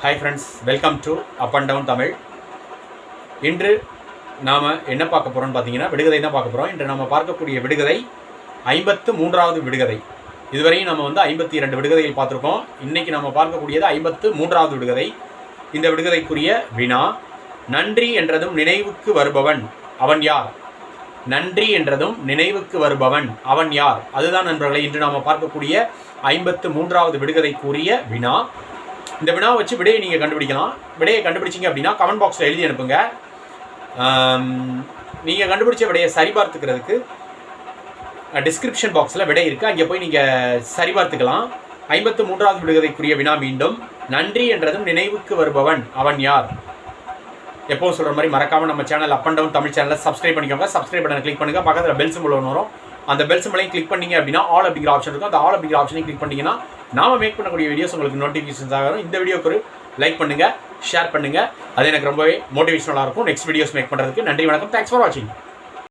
Hi friends welcome to up and down Tamil இன்று நாம் என்ன பார்க்க போகிறோம்னு பார்த்தீங்கன்னா விடுகதை தான் பார்க்க போகிறோம் இன்று நம்ம பார்க்கக்கூடிய விடுகதை ஐம்பத்து மூன்றாவது விடுகதை. இதுவரையும் நம்ம வந்து ஐம்பத்தி இரண்டு விடுகதைகள் பார்த்துருக்கோம். இன்றைக்கி நம்ம பார்க்கக்கூடியது ஐம்பத்து மூன்றாவது விடுகதை. இந்த விடுகதைக்குரிய வினா நன்றி என்றதும் நினைவுக்கு வருபவன் அவன் யார்? நன்றி என்றதும் நினைவுக்கு வருபவன் அவன் யார்? அதுதான் நண்பர்களை இன்று நாம் பார்க்கக்கூடிய ஐம்பத்து மூன்றாவது விடுகதைக்குரிய வினா. இந்த வினா வச்சு விடையை நீங்கள் கண்டுபிடிக்கலாம். விடையை கண்டுபிடிச்சிங்க அப்படின்னா கமெண்ட் பாக்ஸில் எழுதி அனுப்புங்க. நீங்கள் கண்டுபிடிச்ச விடையை சரிபார்த்துக்கிறதுக்கு டிஸ்கிரிப்ஷன் பாக்ஸில் விடை இருக்குது அங்கே போய் நீங்கள் சரிபார்த்துக்கலாம். ஐம்பத்து மூன்றாவது விடுகதைக்குரிய வினா மீண்டும். நன்றி என்றதும் நினைவுக்கு வருபவன் அவன் யார்? எப்போ சொல்கிற மாதிரி மறக்காம நம்ம channel up and down Tamil சேனலை சப்ஸ்கிரைப் பண்ணிக்கோங்க. சப்ஸ்கிரைப் பட்டனை கிளிக் பண்ணுங்கள் பக்கத்தில் பெல் சிம்பிள் ஒன்று வரும். அந்த பெல் சிம்பிளையும் கிளிக் பண்ணீங்க அப்படின்னா ஆல் அப்படிங்கிற ஆப்ஷன் இருக்கும். அந்த ஆல் அப்படிங்கிற ஆப்ஷனையும் கிளிக் பண்ணிங்கன்னா நாம மேக் பண்ணக்கூடிய வீடியோஸ் உங்களுக்கு நோட்டிஃபிகேஷன்ஸ் வரும். இந்த வீடியோக்கு ஒரு லைக் பண்ணுங்கள் ஷேர் பண்ணுங்கள் அது எனக்கு ரொம்பவே மோட்டிவேஷனலாக இருக்கும். நெக்ஸ்ட் வீடியோஸ் மேக் பண்ணுறதுக்கு நன்றி வணக்கம். தேங்க்ஸ் ஃபார் வாட்சிங்